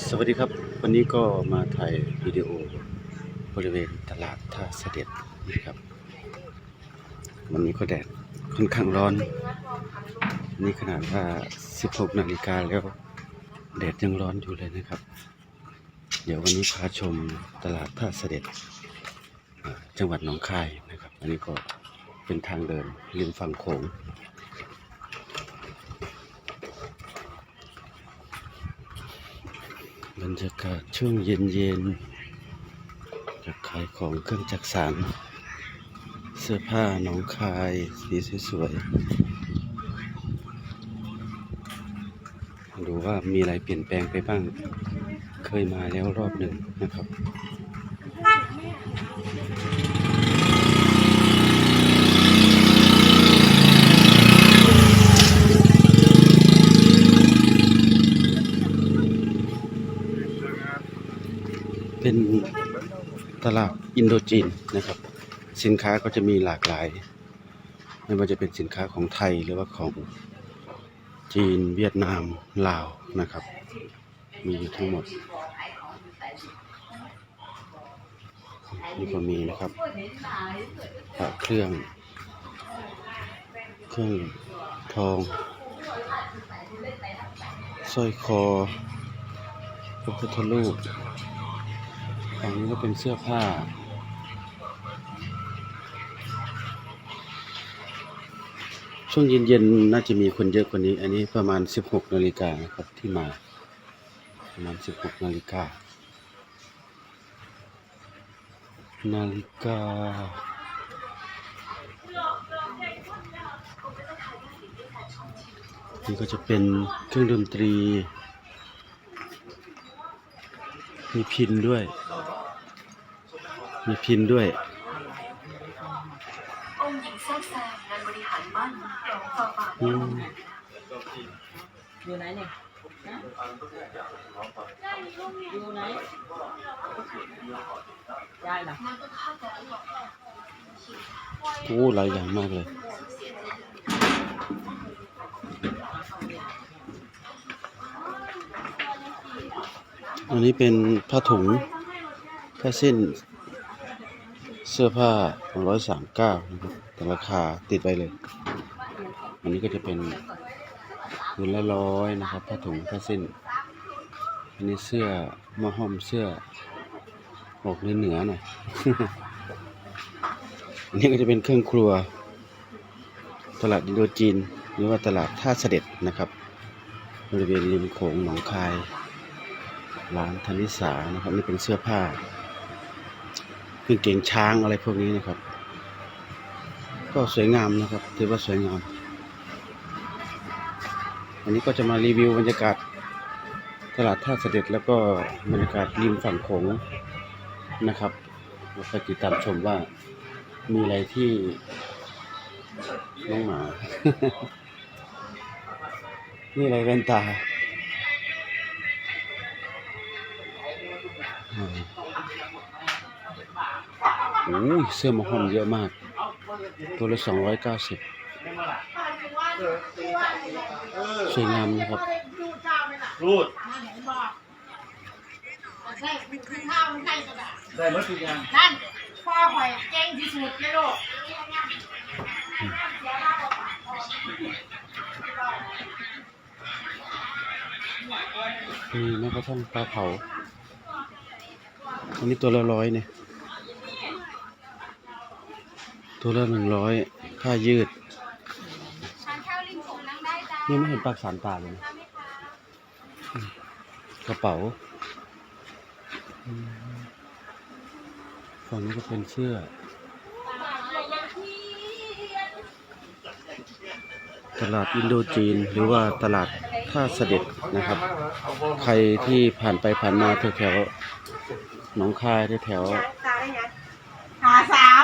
สวัสดีครับ วันนี้ก็มาถ่ายวิดีโอบริเวณตลาดท่าเสด็จนะครับ วันนี้ก็แดดค่อนข้างร้อน นี่ขนาดว่า 16 นาฬิกาแล้วแดดยังร้อนอยู่เลยนะครับ เดี๋ยววันนี้พาชมตลาดท่าเสด็จ จังหวัดหนองคายนะครับ อันนี้ก็เป็นทางเดินริมฝั่งโขง บรรยากาศช่วงเย็นๆจะขายของเครื่องจักสานเสื้อผ้าน้องคายสีสวยๆดูว่ามีอะไรเปลี่ยนแปลงไปบ้าง เคยมาแล้วรอบหนึ่งนะครับ เป็นตลาดอินโดจีนนะครับ สินค้าก็จะมีหลากหลาย ไม่ว่าจะเป็นสินค้าของไทยหรือว่าของจีนเวียดนามลาวนะครับ มีทั้งหมดนี่ก็มีนะครับพระเครื่อง เครื่องทองสร้อยคอพระพุทธรูป ฝั่งนี้ก็เป็นเสื้อผ้า ช่วงเย็นๆน่าจะมีคนเยอะกว่านี้ อันนี้ประมาณ 16นาฬิกานะครับที่มา ประมาณ 16นาฬิกานาฬิกานี่ก็จะเป็นเครื่องดนตรี มีพินด้วย มีพินด้วยองค์หญิงแทรกแซงงานบริหารบ้านเดี๋ยวฝากบาทอืมอยู่ไหนเนี่ยนะอยู่ไหนยายล่ะนั่นก็ค่าแต่ละหลอกโอ้หลายอย่างมากเลย อันนี้เป็นผ้าถุงผ้าสิ้น เสื้อผ้าของร้อยสามเก้านะครับแต่ราคาติดไปเลย อันนี้ก็จะเป็นคืนละร้อยนะครับผ้าถุงผ้าสิ้น อันนี้เสื้อมะฮ่อมเสื้อออกเหนือเหนือหน่อย อันนี้ก็จะเป็นเครื่องครัว ตลาดอินโดจีน หรือว่าตลาดท่าเสด็จนะครับ บริเวณริมโขงหนองคาย ร้านธนิสานะครับนี่เป็นเสื้อผ้า กางเกงช้างอะไรพวกนี้นะครับ ก็สวยงามนะครับถือว่าสวยงาม อันนี้ก็จะมารีวิวบรรยากาศตลาดท่าเสด็จแล้วก็บรรยากาศริมฝั่งโขงนะครับเราไปติดตามชมว่ามีอะไรที่น้องหมา นี่อะไรแว่นตาอ่า โอ้ยเสื้อหมอหอมเยอะมาก ตัวละสองร้อยเก้าสิบสวยงามนะครับรูดใช่คือข้าวมันใช่กระดาษได้หมดทุกอย่างนั่นพ่อหอยเก่งที่สุดในโลกมีแม้กระทั่งปลาเผา อันนี้ตัวละร้อยเนี่ย ตัวละหนึ่งร้อยผ้ายืด นี่ได้จ้ายังไม่เห็นปากสามตาเลยนะกระเป๋าอืมฝั่งนี้ก็เป็นเสื้อ ตลาดอินโดจีนหรือว่าตลาดท่าเสด็จนะครับ ใครที่ผ่านไปผ่านมาแถวๆหนองคายแถวตาได้ไงขาสาว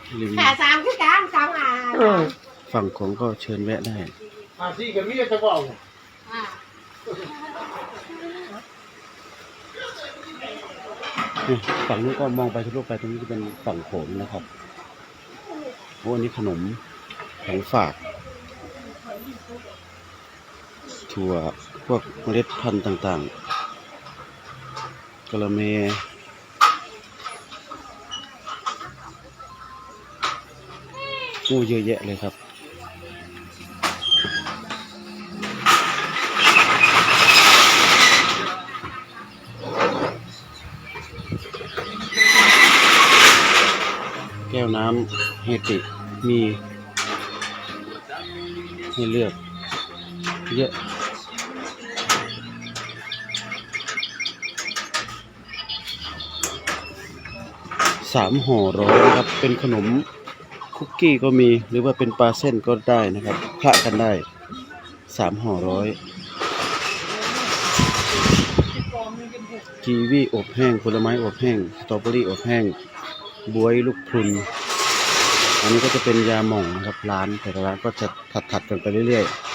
ๆริมขาสาวคือการสาวอะฝั่งของก็เชิญแวะได้อาที่กับมีจะบอกอ่านี่ฝั่งนู้นก็มองไปทะลุไปตรงนี้จะเป็นฝั่งโขงนะครับโอ้อันนี้ขนมของฝาก ถั่วพวกเมล็ดพันธุ์ต่างๆกะละเม กู้เยอะแยะเลยครับแก้วน้ำเฮติมีให้เลือกเยอะสามห่อร้อยนครับเป็นขนม คุกกี้ก็มีหรือว่าเป็นปลาเส้นก็ได้นะครับคละกันได้สามห่อร้อยกีวีอบแห้งผลไม้อบแห้งสตรอเบอรี่อบแห้งบวยลูกพุนอันนี้ก็จะเป็นยาหม่องนะครับร้านแต่ละร้านก็จะถัดๆกันไปเรื่อยๆ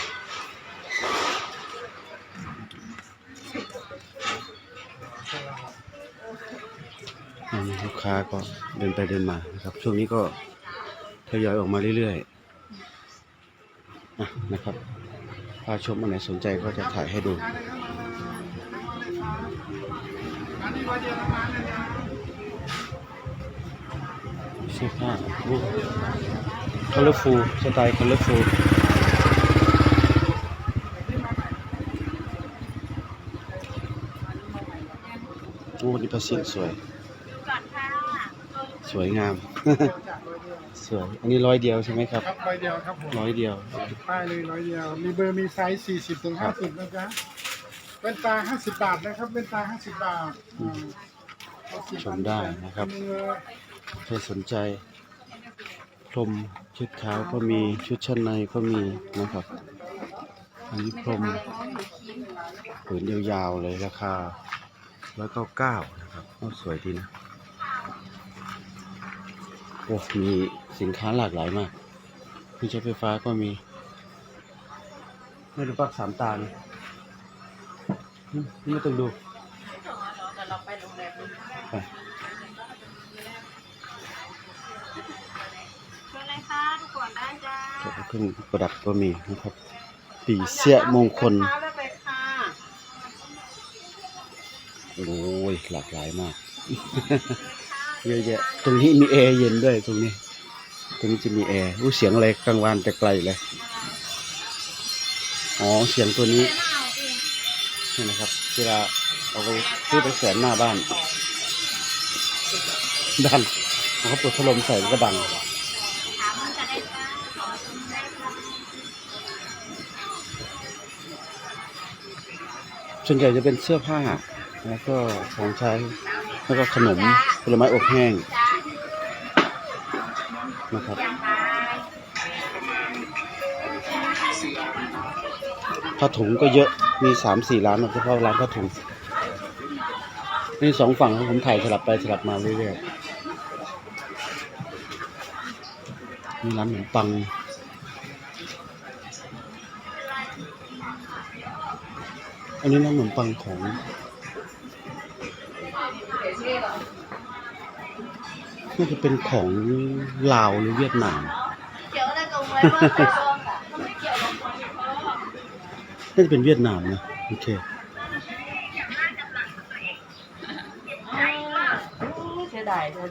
อันนี้ลูกค้าก็เดินไปเดินมานะครับช่วงนี้ก็ ทยอยออกมาเรื่อยๆนะนะครับพาชมอันไหนสนใจก็จะถ่ายให้ดูเสื้อผ้าคอลเลอร์ฟูสไตล์คอลเลอร์ฟูโอ้นี่ปลาเสียงสวย วยงาม สวย อันนี้ร้อยเดียวใช่ไหมครับ ครับใบเดียวครับผมร้อยเดียว ป้ายเลยร้อยเดียว มีเบอร์มีไซส์สี่สิบถึงห้าสิบนะจ๊ะเป็นตาห้าสิบบาทนะครับเป็นตาห้าสิบบาทอืมเอาสิบชมได้นะครับมีเลยถ้าสนใจพรมชุดขาวก็มีชุดชั้นในก็มีนะครับ อันนี้พรมผืนยาวๆเลยราคาร้อยเก้าเก้านะครับโอ้สวยดีนะ โอ้มีสินค้าหลากหลายมากเครื่องใช้ไฟฟ้าก็มีไม่รู้ปักสามตาเนี่ยอืมไม่ต้องดูแต่เราไปโรงแรมไปเชิญเลยค่ะทุกคนได้จ้าเครื่องประดับก็มีนะครับปีเสียมงคลเท้าได้เลยค่ะโอ้ยหลากหลายมาก เยอะแยะ ตรงนี้มีแอร์เย็นด้วยตรงนี้ ตรงนี้จะมีแอร์อู้เสียงอะไรกลางวันแต่ไกลเลย อ๋อเสียงตัวนี้นี่นะครับเวลาเอาไปซื้อไปแขวนหน้าบ้านดังเขาเปิดพัดลมใส่มันก็ดังส่วนใหญ่จะเป็นเสื้อผ้า แล้วก็ของใช้ แล้วก็ขนม ลไม้อบแห้งนะครับผ้าถุงก็เยอะมีสามสี่ร้านนะเฉพาะร้านผ้าถุงนี่สองฝั่งผมถ่ายสลับไปสลับมาเรื่อยๆมีร้านขนมปังอันนี้ร้านขนมปังของ น่าจะเป็นของลาวหรือเวียดนามเดี๋ยวอะไรกับไว้ว่าไปซ่อมอะมันไม่เกี่ยวกับคนที่เขาน่าจะเป็นเวียดนามนะ โอเคเสียดายเลย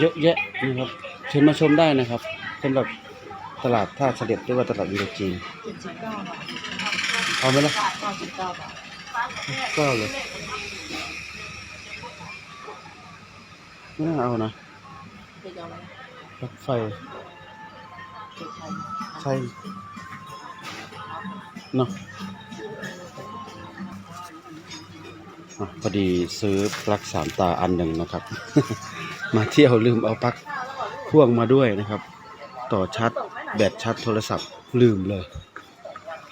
เยอะแยะนะครับเชิญมาชมได้นะครับสำหรับตลาดท่าเสด็จหรือว่าตลาดวิโรจีนเจ็ดสิบเก้าบาทเอาไหมล่ะเก้าสิบเก้าบาทก็เลยไม่ น่าเอานะเป็นยังไงปลั๊กไฟเจ็ดพันใช่เนาะอะพอดีซื้อปลั๊กสามตาอันหนึ่งนะครับ มาเที่ยวลืมเอาปลั๊กพ่วงมาด้วยนะครับ ต่อชาร์จแบตชาร์จโทรศัพท์ลืมเลย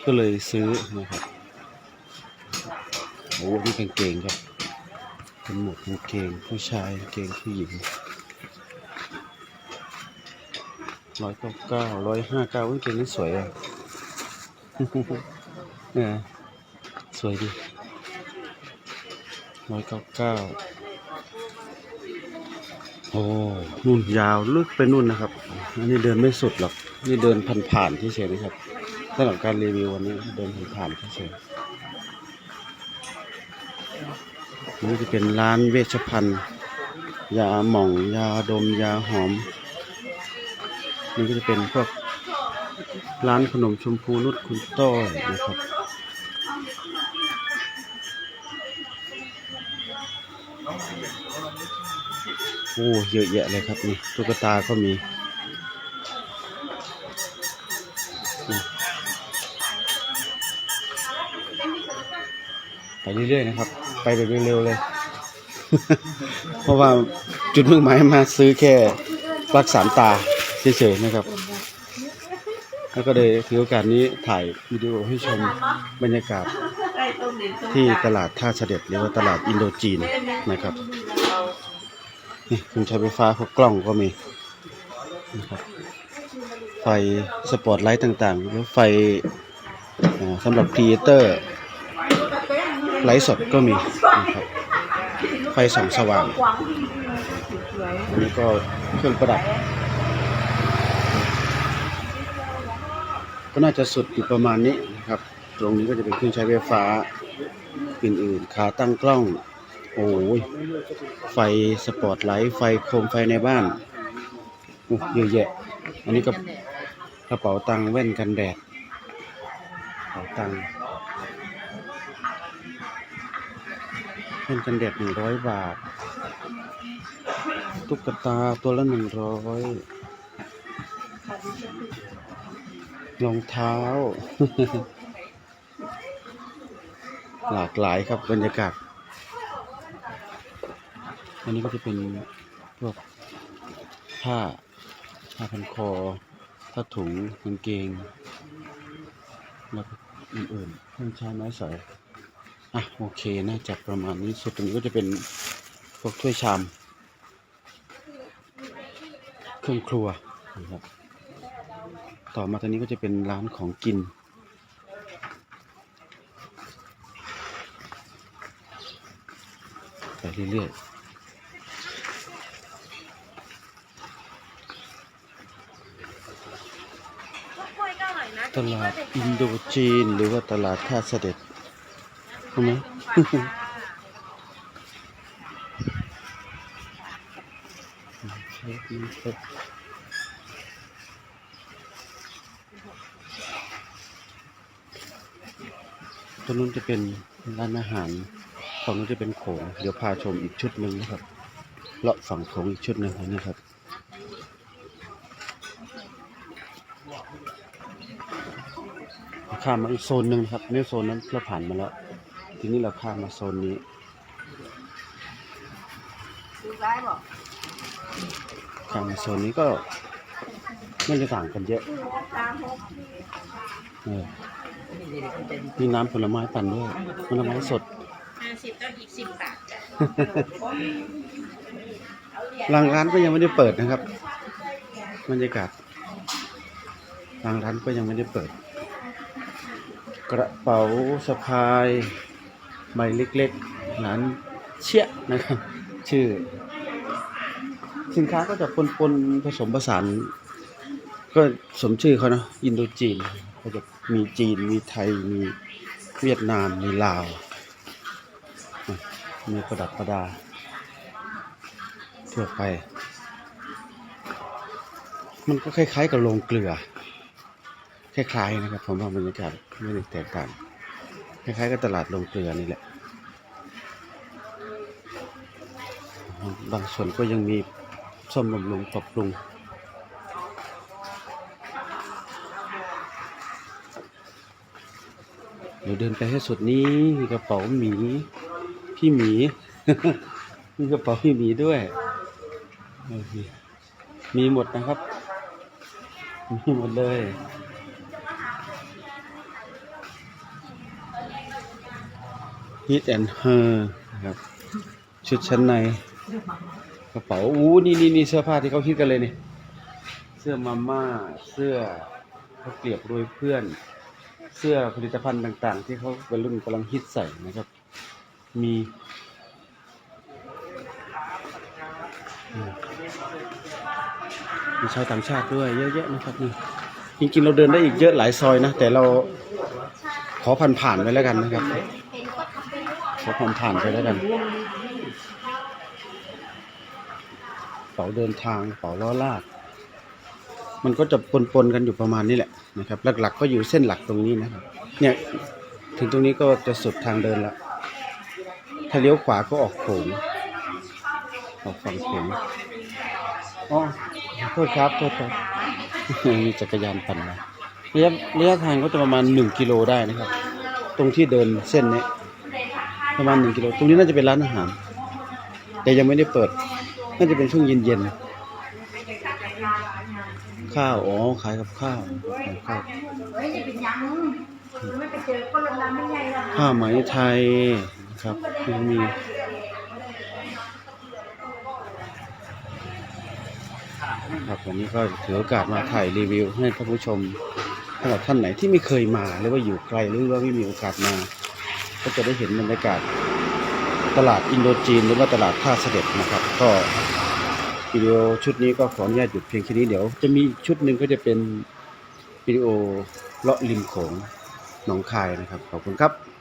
ก็เลยซื้อนะครับโอ้นี่กางเกงครับ เป็นหมวกกางเกงผู้ชายเกงผู้หญิงร้อยเก้าเก้าร้อยห้าเก้ากางเกงนี่สวยอะเออสวยดีร้อยเก้าเก้าโอ้นู่นยาวลึกไปนู่นนะครับ อันนี้เดินไม่สุดหรอก นี่เดินผ่านๆเฉยๆนะครับสำหรับการรีวิววันนี้เดินผ่านๆเฉยๆ นี่จะเป็นร้านเวชภัณฑ์ ยาหม่อง ยาดม ยาหอม นี่ก็จะเป็นพวกร้านขนมชมพูนุชคุณต้อยนะครับโอ้เยอะแยะเลยครับนี่ตุ๊กตาก็มีไปเรื่อยๆนะครับ ไปแบบเร็วๆเลย เพราะว่าจุดมุ่งหมายมาซื้อแค่ปลักสามตาเฉยๆนะครับ แล้วก็เลยถือโอกาสนี้ถ่ายวิดีโอให้ชมบรรยากาศที่ตลาดท่าเสด็จหรือว่าตลาดอินโดจีนนะครับนี่ครื่องใช้ไฟฟ้าพวกกล้องก็มีนะครับไฟสปอตไลท์ต่างๆ หรือไฟสำหรับครีเอเตอร์ ไลฟ์สดก็มีนะครับไฟส่องสว่างอันนี้ก็เครื่องประดับ ก็น่าจะสุดอยู่ประมาณนี้นะครับ ตรงนี้ก็จะเป็นเครื่องใช้ไฟฟ้าอื่นๆขาตั้งกล้อง โอ้ยไฟสปอตไลท์ ไฟโคมไฟในบ้านโอ้เยอะแยะ อันนี้ก็กระเป๋าตังค์แว่นกันแดดกระเป๋าตังค์ แว่นกันแดดหนึ่งร้อยบาท ตุ๊กตาตัวละหนึ่งร้อยรองเท้า หลากหลายครับบรรยากาศอันนี้ก็จะเป็นพวกผ้าผ้าพันคอผ้าถุงกางเกงแล้วอื่นๆเครื่องใช้ไม้สอย อะโอเคน่าจะประมาณนี้สุดตรงนี้ก็จะเป็นพวกถ้วยชาม เครื่องครัวนะครับต่อมาตอนนี้ก็จะเป็นร้านของกิน ไปเรื่อยๆตลาดอินโดจีน หรือว่าตลาดท่าเสด็จใช่ไหมตรงนู้นจะเป็นร้านอาหารฝั่งนู้นจะเป็นโขง เดี๋ยวพาชมอีกชุดหนึ่งนะครับ เลาะฝั่งโขงอีกชุดหนึ่งนะครับข้ามมาอีกโซนหนึ่งครับเนี่โซนนั้นเราผ่านมาแล้ว ทีนี้เราข้ามมาโซนนี้ข้ามมาโซนนี้ก็ไม่ได้ต่างกันเยอะเออมีน้ำผลไม้ปั่นด้วยผลไม้สดห้าสิบต้นอีกสิบบาทร้านร้านก็ยังไม่ได้เปิดนะครับบรรยากาศร้านร้านก็ยังไม่ได้เปิด กระเป๋าสะพาย ใบเล็กๆร้านเชี่ยนะครับ ชื่อ สินค้าก็จะปนๆผสมผสานก็สมชื่อเขาเนอะอินโดจีนก็จะมีจีนมีไทยมีเวียดนามมีลาวมีประดับประดาทั่วไป มันก็คล้ายๆกับโรงเกลือ คล้ายๆนะครับผมว่าบรรยากาศไม่ได้แตกต่าง คล้ายๆกับตลาดโรงเกลือนี่แหละ บางส่วนก็ยังมีซ่อมบำรุงปรับปรุงเดี๋ยวเดินไปให้สุดนี้มีกระเป๋าหมี พี่หมี มีกระเป๋าพี่หมีด้วย มีหมดนะครับ มีหมดเลย Hit and Her นะครับชุดชั้นในกระเป๋าอู้นี่นี่นี่เสื้อผ้าที่เขาคิดกันเลยนี่เสื้อมาม่าเสื้อเขาเกลียบโรยเพื่อน เสื้อผลิตภัณฑ์ต่าง ๆ ที่เขาวัยรุ่นกำลังฮิตใส่นะครับ มีมีชาวต่างชาติด้วยเยอะแยะนะครับนี่จริงๆเราเดินได้อีกเยอะหลายซอยนะ แต่เราขอผ่านๆไปแล้วกันนะครับ ขอความผ่านไปแล้วกันเป๋าเดินทางเป๋าล้อลากมันก็จะปนๆกันอยู่ประมาณนี้แหละนะครับ หลักๆ ก็อยู่เส้นหลักตรงนี้นะครับ เนี่ยถึงตรงนี้ก็จะสุดทางเดินล้วถ้าเลี้ยวขวาก็ออกโขงออกฝั่งโขงอ๋อโทษครับโทษครับมีจักรยานปั่นมาระยะระยะทางก็จะประมาณหนึ่งกิโลได้นะครับ ตรงที่เดินเส้นนี้ ประมาณหนึ่งกิโลตรงนี้น่าจะเป็นร้านอาหาร แต่ยังไม่ได้เปิด น่าจะเป็นช่วงเย็นๆข้าวอ๋อขายกับข้าวขายข้าวเฮ้ยจะเป็นยังไม่ไปเจอคนลำๆไม่ใหญ่หรอกผ้าไหมไทยนะครับยังมีครับวันนี้ก็ถือโอกาสมาถ่ายรีวิวให้ท่านผู้ชมสำหรับท่านไหนที่ไม่เคยมาหรือว่าอยู่ไกลหรือว่าไม่มีโอกาสมา ก็จะได้เห็นบรรยากาศตลาดอินโดจีนหรือว่าตลาดท่าเสด็จนะครับ ก็วิดีโอชุดนี้ก็ขออนุญาตหยุดเพียงแค่นี้เดี๋ยว จะมีชุดหนึ่งก็จะเป็นวิดีโอเลาะริมโขงหนองคายนะครับ ขอบคุณครับ